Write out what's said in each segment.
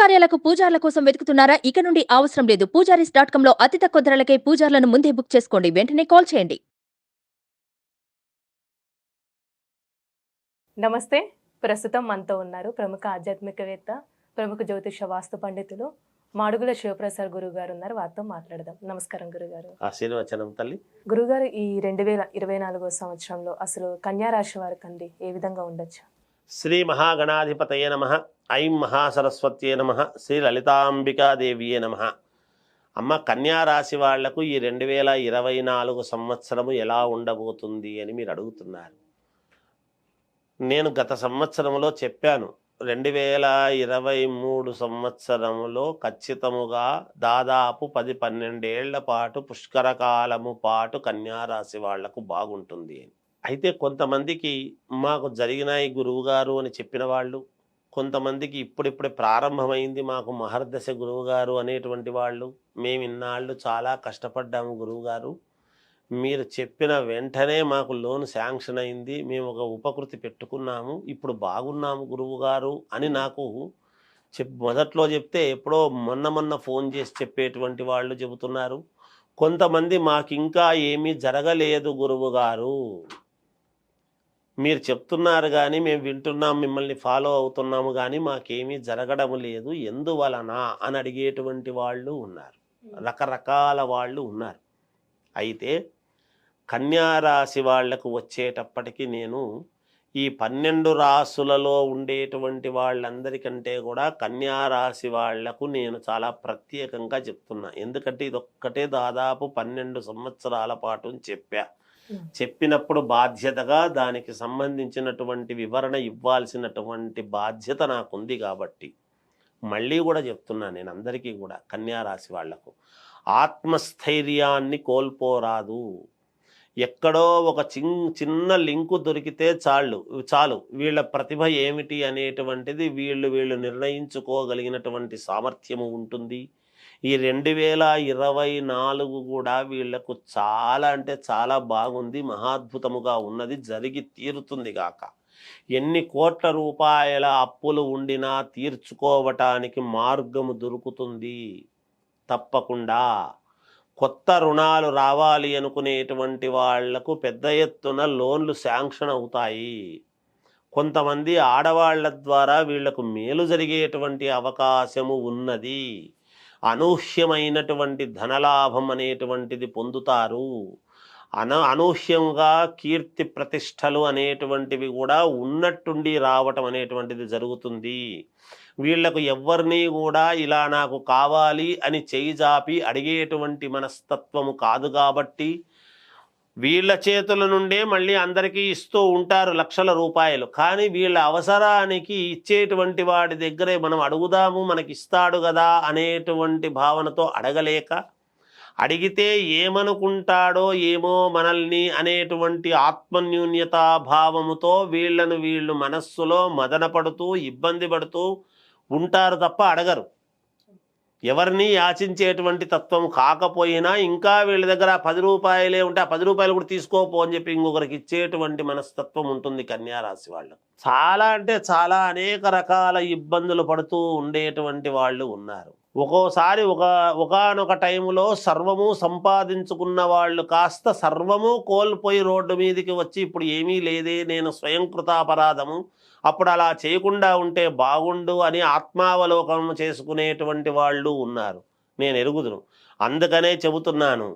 కార్యాలకు పూజార్ల కోసం వెతుకుతున్నారా? ఇక నుండి అవసరం లేదు. పూజారీస్ డాట్ కామ్లో అతి తక్కువ ధరలకే పూజార్లను ముందే బుక్ చేసుకోండి. వెంటనే కాల్ చేయండి. నమస్తే. ప్రస్తుతం మనతో ఉన్నారు ప్రముఖ ఆధ్యాత్మికవేత్త ప్రముఖ జ్యోతిష వాస్తు పండితులు మాడుగుల శివప్రసాద్ గురువు గారు ఉన్నారు. వారితో మాట్లాడదాం. నమస్కారం గురుగారు. ఆశీర్వచనం తల్లి. గురుగారు ఈ రెండు వేల ఇరవై నాలుగో సంవత్సరంలో అసలు కన్యా రాశి వారికి అండి ఏ విధంగా ఉండొచ్చు? శ్రీ మహాగణాధిపతయే నమ ఐం మహాసరస్వత్యే నమ శ్రీ లలితాంబికాదేవియే నమ. అమ్మ కన్యారాశి వాళ్ళకు ఈ రెండు వేల ఇరవై నాలుగు సంవత్సరము ఎలా ఉండబోతుంది అని మీరు అడుగుతున్నారు. నేను గత సంవత్సరంలో చెప్పాను రెండు వేల ఇరవై మూడు సంవత్సరములో ఖచ్చితముగా దాదాపు పది పన్నెండేళ్ళ పాటు పుష్కరకాలము పాటు కన్యారాశి వాళ్ళకు బాగుంటుంది అని. అయితే కొంతమందికి మాకు జరిగినాయి గురువుగారు అని చెప్పిన వాళ్ళు కొంతమందికి ఇప్పుడిప్పుడే ప్రారంభమైంది మాకు మహర్దశ గురువుగారు అనేటువంటి వాళ్ళు మేము ఇన్నాళ్ళు చాలా కష్టపడ్డాము గురువుగారు మీరు చెప్పిన వెంటనే మాకు లోన్ శాంక్షన్ అయింది మేము ఒక ఉపకృతి పెట్టుకున్నాము ఇప్పుడు బాగున్నాము గురువుగారు అని నాకు చెప్ మొదట్లో చెప్తే ఎప్పుడో మొన్న మొన్న ఫోన్ చేసి చెప్పేటువంటి వాళ్ళు చెబుతున్నారు. కొంతమంది మాకు ఇంకా ఏమీ జరగలేదు గురువుగారు మీరు చెప్తున్నారు కానీ మేము వింటున్నాం మిమ్మల్ని ఫాలో అవుతున్నాము కానీ మాకేమీ జరగడం లేదు. ఎందువలన? అని అడిగేటువంటి వాళ్ళు ఉన్నారు. రకరకాల వాళ్ళు ఉన్నారు. అయితే కన్యారాశి వాళ్ళకు వచ్చేటప్పటికి నేను ఈ పన్నెండు రాసులలో ఉండేటువంటి వాళ్ళందరికంటే కూడా కన్యారాశి వాళ్ళకు నేను చాలా ప్రత్యేకంగా చెప్తున్నా. ఎందుకంటే ఇదొక్కటే దాదాపు పన్నెండు సంవత్సరాల పాటు చెప్పా. Hmm. చెప్పినప్పుడు బాధ్యతగా దానికి సంబంధించినటువంటి వివరణ ఇవ్వాల్సినటువంటి బాధ్యత నాకుంది కాబట్టి మళ్ళీ కూడా చెప్తున్నాను నేను అందరికీ కూడా కన్యారాశి వాళ్ళకు. ఆత్మస్థైర్యాన్ని కోల్పోరాదు. ఎక్కడో ఒక చిన్ చిన్న లింకు దొరికితే చాలు చాలు. వీళ్ళ ప్రతిభ ఏమిటి అనేటువంటిది వీళ్ళు వీళ్ళు నిర్ణయించుకోగలిగినటువంటి సామర్థ్యము ఉంటుంది. ఈ రెండు వేల ఇరవై నాలుగు కూడా వీళ్ళకు చాలా అంటే చాలా బాగుంది మహాద్భుతముగా ఉన్నది జరిగి తీరుతుంది గాక. ఎన్ని కోట్ల రూపాయల అప్పులు ఉండినా తీర్చుకోవటానికి మార్గము దొరుకుతుంది. తప్పకుండా కొత్త రుణాలు రావాలి అనుకునేటువంటి వాళ్ళకు పెద్ద ఎత్తున లోన్లు శాంక్షన్ అవుతాయి. కొంతమంది ఆడవాళ్ళ ద్వారా వీళ్ళకు మేలు జరిగేటువంటి అవకాశము ఉన్నది. అనూహ్యమైనటువంటి ధనలాభం అనేటువంటిది పొందుతారు. అన అనూహ్యంగా కీర్తి ప్రతిష్టలు అనేటువంటివి కూడా ఉన్నట్టుండి రావటం అనేటువంటిది జరుగుతుంది. వీళ్ళకు ఎవరిని కూడా ఇలా నాకు కావాలి అని చేయి జాపి అడిగేటువంటి మనస్తత్వము కాదు కాబట్టి వీళ్ళ చేతుల నుండే మళ్ళీ అందరికీ ఇస్తూ ఉంటారు లక్షల రూపాయలు. కానీ వీళ్ళ అవసరానికి ఇచ్చేటువంటి వాడి దగ్గరే మనం అడుగుదాము మనకి ఇస్తాడు కదా అనేటువంటి భావనతో అడగలేక అడిగితే ఏమనుకుంటాడో ఏమో మనల్ని అనేటువంటి ఆత్మన్యూన్యతా భావముతో వీళ్ళను వీళ్ళు మనస్సులో మదనపడుతూ ఇబ్బంది పడుతూ ఉంటారు తప్ప అడగరు. ఎవరిని యాచించేటువంటి తత్వం కాకపోయినా ఇంకా వీళ్ళ దగ్గర పది రూపాయలే ఉంటే ఆ పది రూపాయలు కూడా తీసుకోపో అని చెప్పి ఇంకొకరికి ఇచ్చేటువంటి మనస్తత్వం ఉంటుంది కన్యారాశి వాళ్ళు చాలా అంటే చాలా అనేక రకాల ఇబ్బందులు పడుతూ ఉండేటువంటి వాళ్ళు ఉన్నారు. ఒక్కోసారి ఒక ఒకనొక టైంలో సర్వము సంపాదించుకున్న వాళ్ళు కాస్త సర్వము కోల్పోయి రోడ్డు మీదకి వచ్చి ఇప్పుడు ఏమీ లేదే నేను స్వయం కృతాపరాధము అప్పుడు అలా చేయకుండా ఉంటే బాగుండు అని ఆత్మావలోకనం చేసుకునేటువంటి వాళ్ళు ఉన్నారు. నేను ఎరుగుదును. అందుకనే చెబుతున్నాను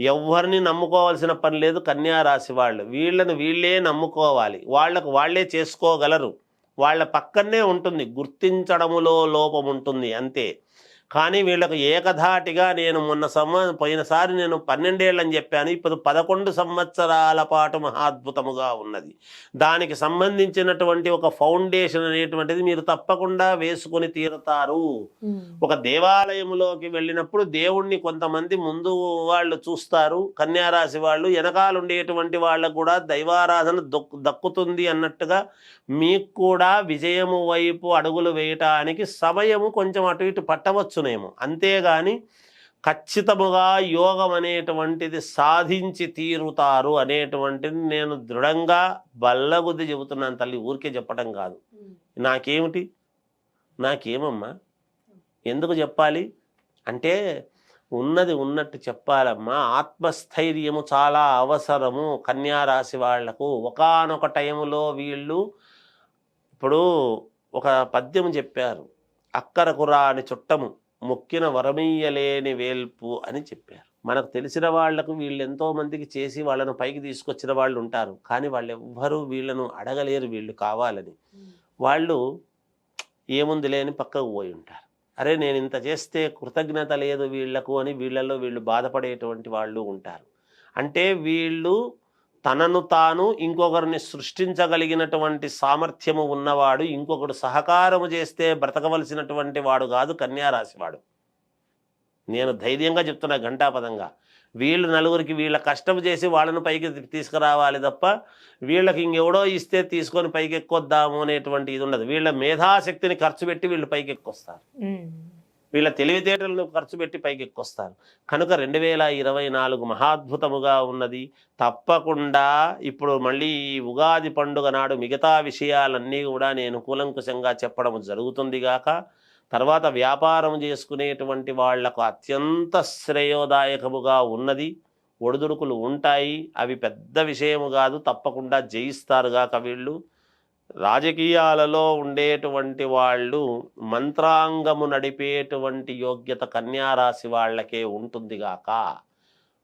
ఎవరిని నమ్ముకోవాల్సిన పని లేదు కన్యారాశి వాళ్ళు. వీళ్ళని వీళ్ళే నమ్ముకోవాలి. వాళ్ళకు వాళ్ళే చేసుకోగలరు. వాళ్ళ పక్కనే ఉంటుంది గుర్తించడములో లోపం ఉంటుంది అంతే. కానీ వీళ్ళకు ఏకధాటిగా నేను మొన్న సంవ పోయినసారి నేను పన్నెండేళ్ళని చెప్పాను. ఇప్పుడు పదకొండు సంవత్సరాల పాటు మహాద్భుతముగా ఉన్నది. దానికి సంబంధించినటువంటి ఒక ఫౌండేషన్ అనేటువంటిది మీరు తప్పకుండా వేసుకొని తీరుతారు. ఒక దేవాలయంలోకి వెళ్ళినప్పుడు దేవుణ్ణి కొంతమంది ముందు వాళ్ళు చూస్తారు. కన్యారాశి వాళ్ళు వెనకాల ఉండేటువంటి వాళ్ళకు కూడా దైవారాధన దొక్ దక్కుతుంది అన్నట్టుగా మీకు కూడా విజయము వైపు అడుగులు వేయటానికి సమయము కొంచెం అటు ఇటు పట్టవచ్చునేమో అంతేగాని ఖచ్చితముగా యోగం అనేటువంటిది సాధించి తీరుతారు అనేటువంటిది నేను దృఢంగా బల్లగుద్ది చెబుతున్నాను తల్లి ఊరికే చెప్పడం కాదు. నాకేమిటి? నాకేమమ్మా? ఎందుకు చెప్పాలి? అంటే ఉన్నది ఉన్నట్టు చెప్పాలమ్మా. ఆత్మస్థైర్యము చాలా అవసరము. కన్యా రాశి వాళ్ళకు ఒకానొక టైంలో వీళ్ళు ఇప్పుడు ఒక పద్యం చెప్పారు. అక్కరకు రాని చుట్టము. మొక్కిన వరమీయలేని వేల్పు అని చెప్పారు. మనకు తెలిసిన వాళ్ళకు వీళ్ళు ఎంతో మందికి చేసి వాళ్ళను పైకి తీసుకొచ్చిన వాళ్ళు ఉంటారు. కానీ వాళ్ళు ఎవ్వరూ వీళ్ళను అడగలేరు వీళ్ళు కావాలని. వాళ్ళు ఏముంది లేని పక్కకు పోయి ఉంటారు. అరే నేను ఇంత చేస్తే కృతజ్ఞత లేదు వీళ్ళకు అని వీళ్ళల్లో వీళ్ళు బాధపడేటువంటి వాళ్ళు ఉంటారు. అంటే వీళ్ళు తనను తాను ఇంకొకరిని సృష్టించగలిగినటువంటి సామర్థ్యము ఉన్నవాడు ఇంకొకడు సహకారము చేస్తే బ్రతకవలసినటువంటి వాడు కాదు కన్యారాశి వాడు నేను ధైర్యంగా చెప్తున్నా ఘంటాపదంగా. వీళ్ళు నలుగురికి వీళ్ళ కష్టం చేసి వాళ్ళను పైకి తీసుకురావాలి తప్ప వీళ్ళకి ఇంకెవడో ఇస్తే తీసుకొని పైకి ఎక్కొద్దాము అనేటువంటి ఇది ఉండదు. వీళ్ళ మేధాశక్తిని ఖర్చు పెట్టి వీళ్ళు పైకి ఎక్కొస్తారు వీళ్ళ తెలివితేటలను ఖర్చు పెట్టి పైకి ఎక్కొస్తారు కనుక రెండు వేల ఇరవై నాలుగు మహాద్భుతముగా ఉన్నది. తప్పకుండా ఇప్పుడు మళ్ళీ ఈ ఉగాది పండుగ నాడు మిగతా విషయాలన్నీ కూడా నేను కూలంకుశంగా చెప్పడం జరుగుతుంది గాక. తర్వాత వ్యాపారం చేసుకునేటువంటి వాళ్ళకు అత్యంత శ్రేయోదాయకముగా ఉన్నది. ఒడిదుడుకులు ఉంటాయి. అవి పెద్ద విషయము కాదు. తప్పకుండా జయిస్తారు గాక వీళ్ళు. రాజకీయాలలో ఉండేటువంటి వాళ్ళు మంత్రాంగము నడిపేటువంటి యోగ్యత కన్యారాశి వాళ్ళకే ఉంటుంది గాక.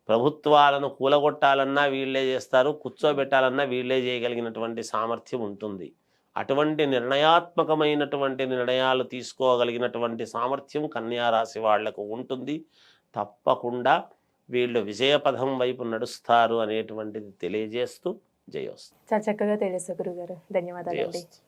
ప్రభుత్వాలను కూలగొట్టాలన్నా వీళ్ళే చేస్తారు కూర్చోబెట్టాలన్నా వీళ్ళే చేయగలిగినటువంటి సామర్థ్యం ఉంటుంది. అటువంటి నిర్ణయాత్మకమైనటువంటి నిర్ణయాలు తీసుకోగలిగినటువంటి సామర్థ్యం కన్యారాశి వాళ్ళకు ఉంటుంది. తప్పకుండా వీళ్ళు విజయపథం వైపు నడుస్తారు అనేటువంటిది తెలియజేస్తూ జయోస్తు చాలా చక్కగా తెలియదు గురుగారు ధన్యవాదాలండి జయోస్తు